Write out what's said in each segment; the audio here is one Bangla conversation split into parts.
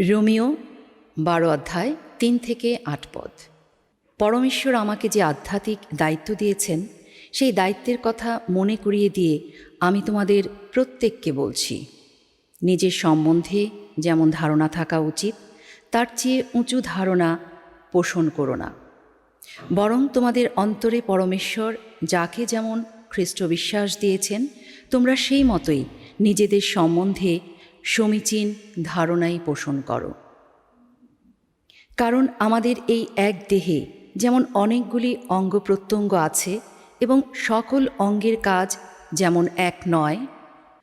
রোমিও, বারো অধ্যায়, তিন থেকে আট পদ। পরমেশ্বর আমাকে যে আধ্যাত্মিক দায়িত্ব দিয়েছেন, সেই দায়িত্বের কথা মনে করিয়ে দিয়ে আমি তোমাদের প্রত্যেককে বলছি। নিজের সম্বন্ধে যেমন ধারণা থাকা উচিত, তার চেয়ে উঁচু ধারণা পোষণ করো না। বরং তোমাদের অন্তরে পরমেশ্বর, যাকে যেমন খ্রিস্ট বিশ্বাস দিয়েছেন, তোমরা সেই মতোই নিজেদের সম্বন্ধে সমীচীন ধারণাই পোষণ করো। কারণ আমাদের এই এক দেহে যেমন অনেকগুলি অঙ্গ প্রত্যঙ্গ আছে এবং সকল অঙ্গের কাজ যেমন এক নয়,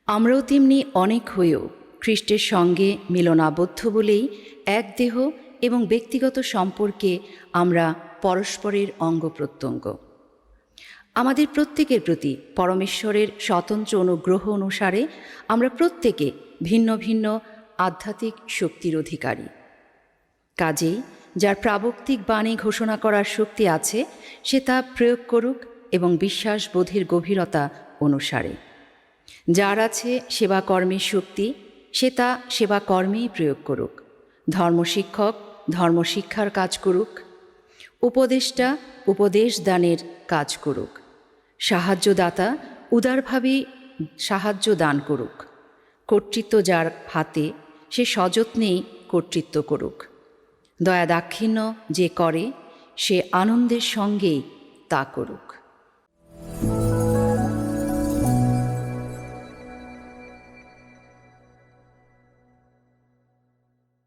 আমরাও তেমনি অনেক হয়েও খ্রিস্টের সঙ্গে মিলনাবদ্ধ বলেই এক দেহ এবং ব্যক্তিগত সম্পর্কে আমরা পরস্পরের অঙ্গ প্রত্যঙ্গ। আমাদের প্রত্যেকের প্রতি পরমেশ্বরের স্বতন্ত্র অনুগ্রহ অনুসারে আমরা প্রত্যেকে ভিন্ন ভিন্ন আধ্যাত্মিক শক্তির অধিকারী। কাজেই যার প্রাবক্তিক বাণী ঘোষণা করার শক্তি আছে, সে তা প্রয়োগ করুক এবং বিশ্বাস বোধের গভীরতা অনুসারে। যার আছে সেবা কর্মের শক্তি, সে তা সেবা কর্মেই প্রয়োগ করুক। ধর্মশিক্ষক ধর্মশিক্ষার কাজ করুক। উপদেষ্টা উপদেশ দানের কাজ করুক। সাহায্যদাতা উদারভাবে সাহায্য দান করুক। কর্তৃত্ব যার হাতে, সে সযত্নেই কর্তৃত্ব করুক। দয়া দাক্ষিণ্য যে করে, সে আনন্দের সঙ্গেই তা করুক।